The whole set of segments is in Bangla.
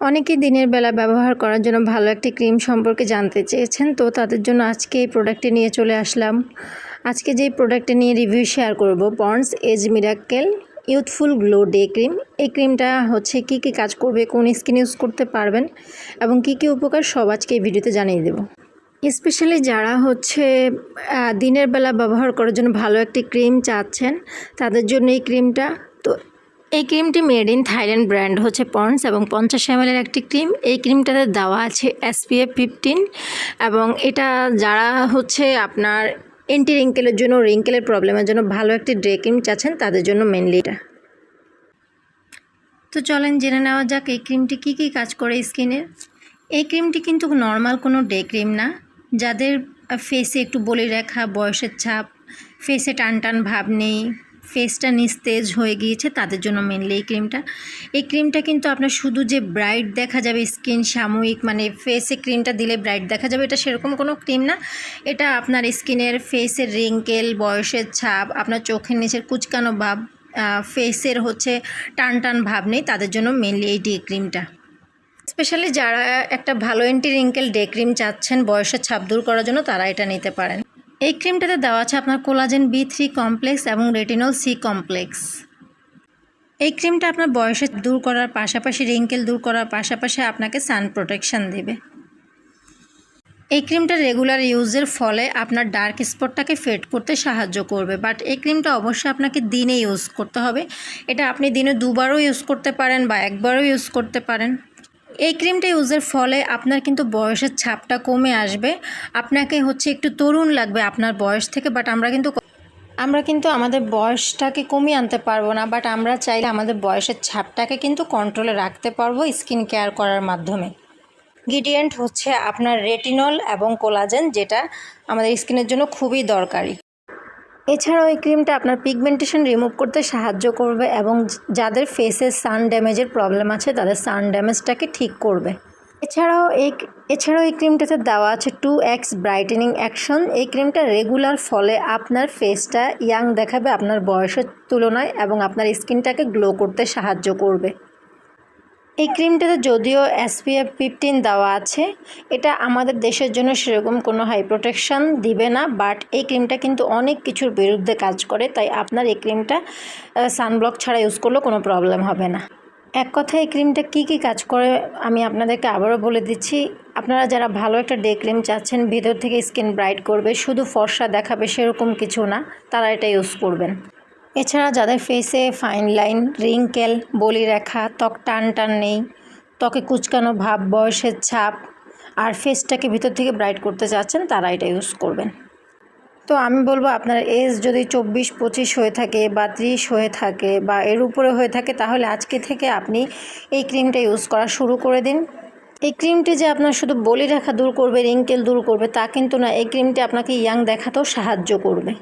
অনেকেই দিনের বেলা ব্যবহার করার জন্য ভালো একটি ক্রিম সম্পর্কে জানতে চেয়েছেন, তো তাদের জন্য আজকে এই প্রোডাক্টটি নিয়ে চলে আসলাম। আজকে যেই প্রোডাক্টটি নিয়ে রিভিউ শেয়ার করব, Pond's age miracle youthful glow day cream. এই ক্রিমটা হচ্ছে কি কি কাজ করবে, কোন স্কিন ইউজ করতে পারবেন এবং কি কি উপকার, সব আজকে এই ভিডিওতে জানিয়ে দেবো। স্পেশালি যারা হচ্ছে দিনের বেলা ব্যবহার করার জন্য ভালো একটি ক্রিম চাচ্ছেন, তাদের জন্য এই ক্রিমটা। তো এই ক্রিমটি মেড ইন থাইল্যান্ড ব্র্যান্ড হচ্ছে পন্ডস এবং পঞ্চাশ এমএলের একটি ক্রিম। এই ক্রিমটাতে দেওয়া আছে এসপিএফ ফিফটিন এবং এটা যারা হচ্ছে আপনার এন্টি রিঙ্কেলের জন্য, রিঙ্কেলের প্রবলেমের জন্য ভালো একটি ডে ক্রিম চাচ্ছেন, তাদের জন্য মেনলি এটা। তো চলেন জেনে নেওয়া যাক এই ক্রিমটি কী কী কাজ করে স্কিনের এই ক্রিমটি কিন্তু নর্মাল কোনো ডে ক্রিম না। যাদের ফেসে একটু বলে রেখা, বয়সের ছাপ ফেসে টান টান ভাব নেই ফেসটা নিস্তেজ হয়ে গিয়েছে, তাদের জন্য মেনলি এই ক্রিমটা এই ক্রিমটা কিন্তু আপনার শুধু যে ব্রাইট দেখা যাবে স্কিন সাময়িক মানে ফেসে ক্রিমটা দিলে ব্রাইট দেখা যাবে, এটা সেরকম কোনো ক্রিম না। এটা আপনার স্কিনের ফেসের রিঙ্কেল বয়সের ছাপ, আপনার চোখের নিচের কুচকানো ভাব ফেসের হচ্ছে টান টান ভাব নেই, তাদের জন্য মেনলি এই ডে ক্রিমটা স্পেশালি যারা একটা ভালো এন্টি রিঙ্কেল ডে ক্রিম চাচ্ছেন, বয়সের ছাপ দূর করার জন্য তারা এটা নিতে পারেন। এই ক্রিমটাতে দেওয়া আছে আপনার কোলাজেন বি থ্রি কমপ্লেক্স এবং রেটিনল সি কমপ্লেক্স। এই ক্রিমটা আপনার বয়সে দূর করার পাশাপাশি রিঙ্কেল দূর করার পাশাপাশি আপনাকে সান প্রোটেকশান দেবে। এই ক্রিমটা রেগুলার ইউজের ফলে আপনার ডার্ক স্পটটাকে ফেড করতে সাহায্য করবে। বাট এই ক্রিমটা অবশ্যই আপনাকে দিনে ইউজ করতে হবে। এটা আপনি দিনে দুবারও ইউজ করতে পারেন বা একবারও ইউজ করতে পারেন। এই ক্রিমটা ইউজের ফলে আপনার কিন্তু বয়সের ছাপটা কমে আসবে। আপনাকে হচ্ছে একটু তরুণ লাগবে আপনার বয়স থেকে বাট আমরা কিন্তু আমরা কিন্তু আমাদের বয়সটাকে কমিয়ে আনতে পারব না বাট আমরা চাইলে আমাদের বয়সের ছাপটাকে কিন্তু কন্ট্রোলে রাখতে পারব স্কিন কেয়ার করার মাধ্যমে। ইনগ্রিডিয়েন্ট হচ্ছে আপনার রেটিনল এবং কোলাজেন যেটা আমাদের স্কিনের জন্য খুবই দরকারি। এছাড়াও এই ক্রিমটা আপনার পিগমেন্টেশন রিমুভ করতে সাহায্য করবে এবং যাদের ফেসে সান ড্যামেজের প্রবলেম আছে, তাদের সান ড্যামেজটাকে ঠিক করবে। এছাড়াও এই এছাড়াও এই ক্রিমটাতে দেওয়া আছে টু এক্স ব্রাইটেনিং অ্যাকশন এই ক্রিমটা রেগুলার ফলে আপনার ফেসটা ইয়াং দেখাবে, আপনার বয়সের তুলনায় এবং আপনার স্কিনটাকে গ্লো করতে সাহায্য করবে। এই ক্রিমটাতে যদিও এসপিএফ ফিফটিন দেওয়া আছে, এটা আমাদের দেশের জন্য সেরকম কোনো হাই প্রোটেকশন দিবে না বাট এই ক্রিমটা কিন্তু অনেক কিছুর বিরুদ্ধে কাজ করে, তাই আপনার এই ক্রিমটা সানব্লক ছাড়া ইউজ করলেও কোনো প্রবলেম হবে না। এক কথায় এই ক্রিমটা কী কী কাজ করে আমি আপনাদেরকে আবারও বলে দিচ্ছি, আপনারা যারা ভালো একটা ডে ক্রিম চাচ্ছেন, ভিতর থেকে স্কিন ব্রাইট করবে, শুধু ফর্সা দেখাবে সেরকম কিছু না, তারা এটা ইউজ করবেন। এছাড়া যাদের ফেসে ফাইন লাইন রিঙ্কেল বলি রেখা ত্বক টান টান নেই, ত্বকে কুচকানো ভাব, বয়সের ছাপ, আর ফেসটাকে ভিতর থেকে ব্রাইট করতে চাচ্ছেন, তারা এটা ইউজ করবেন। তো আমি বলব আপনার এজ যদি চব্বিশ, পঁচিশ হয়ে থাকে বা ত্রিশ হয়ে থাকে বা এর উপরে হয়ে থাকে, তাহলে আজকে থেকে আপনি এই ক্রিমটা ইউজ করা শুরু করে দিন। এই ক্রিমটি যে আপনার শুধু বলি রেখা দূর করবে রিঙ্কেল দূর করবে, তা কিন্তু না, এই ক্রিমটি আপনাকে ইয়াং দেখাতেও সাহায্য করবে।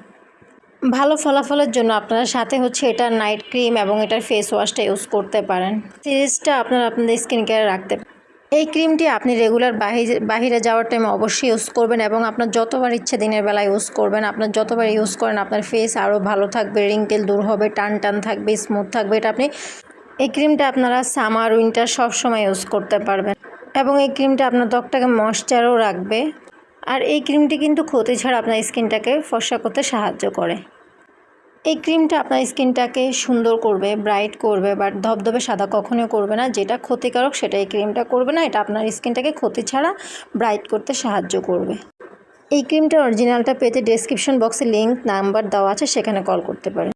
ভালো ফলাফলের জন্য আপনারা সাথে হচ্ছে এটা নাইট ক্রিম এবং এটার ফেস ওয়াশটা ইউজ করতে পারেন। সিরিজটা আপনারা আপনাদের স্কিন কেয়ারে রাখতে এই ক্রিমটি আপনি রেগুলার বাহিরে বাহিরে যাওয়ার টাইমে অবশ্যই ইউজ করবেন এবং আপনার যতবার ইচ্ছে দিনের বেলা ইউজ করবেন, আপনার যতবার ইউজ করেন, আপনার ফেস আরও ভালো থাকবে রিঙ্কেল দূর হবে টান টান থাকবে স্মুথ থাকবে, এটা আপনি এই ক্রিমটা আপনারা সামার উইন্টার সব সময় ইউজ করতে পারবেন। এবং এই ক্রিমটা আপনার ত্বকটাকে ময়শ্চারও রাখবে। আর এই ক্রিমটি কিন্তু ক্ষতি ছাড়া আপনার স্কিনটাকে ফর্সা করতে সাহায্য করে। এই ক্রিমটা আপনার স্কিনটাকে সুন্দর করবে ব্রাইট করবে বাট ধবধবে সাদা কখনোই করবে না। যেটা ক্ষতিকারক সেটা এই ক্রিমটা করবে না, এটা আপনার স্কিনটাকে ক্ষতি ছাড়া ব্রাইট করতে সাহায্য করবে। এই ক্রিমটা অরিজিনালটা পেতে ডেসক্রিপশন বক্সে লিঙ্ক নাম্বার দেওয়া আছে, সেখানে কল করতে পারেন।